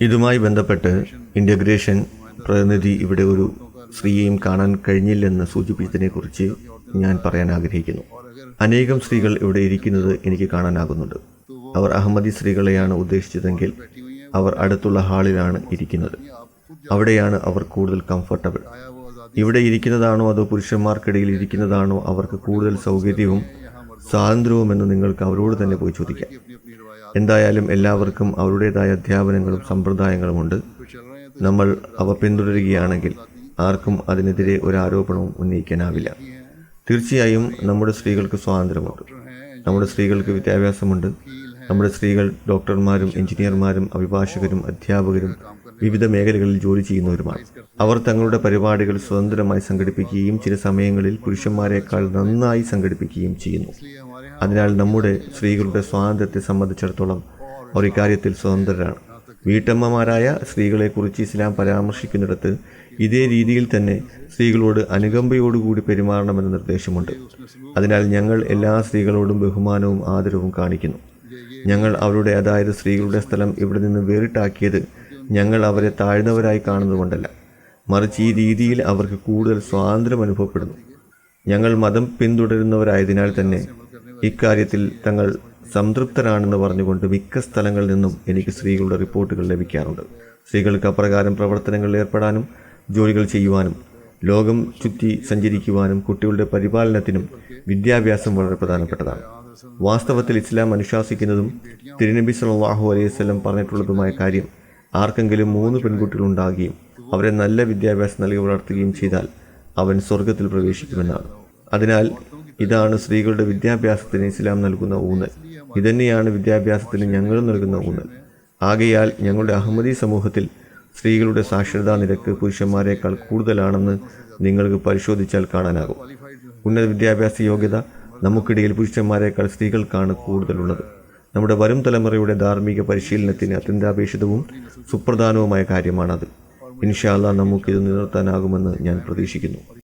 ഇതുമായി ബന്ധപ്പെട്ട് ഇന്റഗ്രേഷൻ പ്രതിനിധി ഇവിടെ ഒരു സ്ത്രീയെയും കാണാൻ കഴിഞ്ഞില്ലെന്ന് സൂചിപ്പിച്ചതിനെക്കുറിച്ച് ഞാൻ പറയാൻ ആഗ്രഹിക്കുന്നു. അനേകം സ്ത്രീകൾ ഇവിടെ ഇരിക്കുന്നത് എനിക്ക് കാണാനാകുന്നുണ്ട്. അവർ അഹമ്മദി സ്ത്രീകളെയാണ് ഉദ്ദേശിച്ചതെങ്കിൽ അവർ അടുത്തുള്ള ഹാളിലാണ് ഇരിക്കുന്നത്. അവിടെയാണ് അവർ കൂടുതൽ കംഫർട്ടബിൾ ഇവിടെ ഇരിക്കുന്നതാണോ അതോ പുരുഷന്മാർക്കിടയിൽ ഇരിക്കുന്നതാണോ അവർക്ക് കൂടുതൽ സൗകര്യവും സ്വാതന്ത്ര്യവുമെന്ന് നിങ്ങൾക്ക് അവരോട് തന്നെ പോയി ചോദിക്കാം. എന്തായാലും എല്ലാവർക്കും അവരുടേതായ അധ്യാപനങ്ങളും സമ്പ്രദായങ്ങളുമുണ്ട് നമ്മൾ അവ പിന്തുടരുകയാണെങ്കിൽ ആർക്കും അതിനെതിരെ ഒരു ആരോപണവും ഉന്നയിക്കാനാവില്ല. തീർച്ചയായും നമ്മുടെ സ്ത്രീകൾക്ക് സ്വാതന്ത്ര്യമുണ്ട്. നമ്മുടെ സ്ത്രീകൾക്ക് വിദ്യാഭ്യാസമുണ്ട്. നമ്മുടെ സ്ത്രീകൾ ഡോക്ടർമാരും എഞ്ചിനീയർമാരും അഭിഭാഷകരും അധ്യാപകരും വിവിധ മേഖലകളിൽ ജോലി ചെയ്യുന്നവരുമാണ്. അവർ തങ്ങളുടെ പരിപാടികൾ സ്വതന്ത്രമായി സംഘടിപ്പിക്കുകയും ചില സമയങ്ങളിൽ പുരുഷന്മാരെക്കാൾ നന്നായി സംഘടിപ്പിക്കുകയും ചെയ്യുന്നു. അതിനാൽ നമ്മുടെ സ്ത്രീകളുടെ സ്വാതന്ത്ര്യത്തെ സംബന്ധിച്ചിടത്തോളം അവർ ഇക്കാര്യത്തിൽ സ്വതന്ത്രരാണ്. വീട്ടമ്മമാരായ സ്ത്രീകളെക്കുറിച്ച് ഇസ്ലാം പരാമർശിക്കുന്നിടത്ത് ഇതേ രീതിയിൽ തന്നെ സ്ത്രീകളോട് അനുകമ്പയോടുകൂടി പെരുമാറണമെന്ന നിർദ്ദേശമുണ്ട്. അതിനാൽ ഞങ്ങൾ എല്ലാ സ്ത്രീകളോടും ബഹുമാനവും ആദരവും കാണിക്കുന്നു. ഞങ്ങൾ അവരുടെ അതായത് സ്ത്രീകളുടെ സ്ഥലം ഇവിടെ നിന്ന് വേറിട്ടാക്കിയത് ഞങ്ങൾ അവരെ താഴ്ന്നവരായി കാണുന്നതുകൊണ്ടല്ല മറിച്ച് ഈ രീതിയിൽ അവർക്ക് കൂടുതൽ സ്വാതന്ത്ര്യം അനുഭവപ്പെടുന്നു. ഞങ്ങൾ മതം പിന്തുടരുന്നവരായതിനാൽ തന്നെ ഇക്കാര്യത്തിൽ തങ്ങൾ സംതൃപ്തരാണെന്ന് പറഞ്ഞുകൊണ്ട് മിക്ക സ്ഥലങ്ങളിൽ നിന്നും എനിക്ക് സ്ത്രീകളുടെ റിപ്പോർട്ടുകൾ ലഭിക്കാറുണ്ട്. സ്ത്രീകൾക്ക് അപ്രകാരം പ്രവർത്തനങ്ങളിൽ ഏർപ്പെടാനും ജോലികൾ ചെയ്യുവാനും ലോകം ചുറ്റി സഞ്ചരിക്കുവാനും കുട്ടികളുടെ പരിപാലനത്തിനും വിദ്യാഭ്യാസം വളരെ പ്രധാനപ്പെട്ടതാണ്. വാസ്തവത്തിൽ ഇസ്ലാം അനുശാസിക്കുന്നതും തിരുനബി സല്ലല്ലാഹു അലൈഹി സ്വലം പറഞ്ഞിട്ടുള്ളതുമായ കാര്യം ആർക്കെങ്കിലും മൂന്ന് പെൺകുട്ടികൾ ഉണ്ടാകുകയും അവരെ നല്ല വിദ്യാഭ്യാസം നൽകി വളർത്തുകയും ചെയ്താൽ അവൻ സ്വർഗത്തിൽ പ്രവേശിക്കുമെന്നാണ്. അതിനാൽ ഇതാണ് സ്ത്രീകളുടെ വിദ്യാഭ്യാസത്തിന് ഇസ്ലാം നൽകുന്ന ഊന്നൽ. ഇതന്നെയാണ് വിദ്യാഭ്യാസത്തിന് ഞങ്ങൾ നൽകുന്ന ഊന്നൽ. ആകയാൽ ഞങ്ങളുടെ അഹമ്മദി സമൂഹത്തിൽ സ്ത്രീകളുടെ സാക്ഷരതാ നിരക്ക് പുരുഷന്മാരെക്കാൾ കൂടുതലാണെന്ന് നിങ്ങൾക്ക് പരിശോധിച്ചാൽ കാണാനാകും. ഉന്നത വിദ്യാഭ്യാസ യോഗ്യത നമുക്കിടയിൽ പുരുഷന്മാരെക്കാൾ സ്ത്രീകൾക്കാണ് കൂടുതലുള്ളത്. നമ്മുടെ വരും തലമുറയുടെ ധാർമ്മിക പരിശീലനത്തിന് അത്യന്താപേക്ഷിതവും സുപ്രധാനവുമായ കാര്യമാണത്. ഇൻഷാല്ല നമുക്കിത് നിലനിർത്താനാകുമെന്ന് ഞാൻ പ്രതീക്ഷിക്കുന്നു.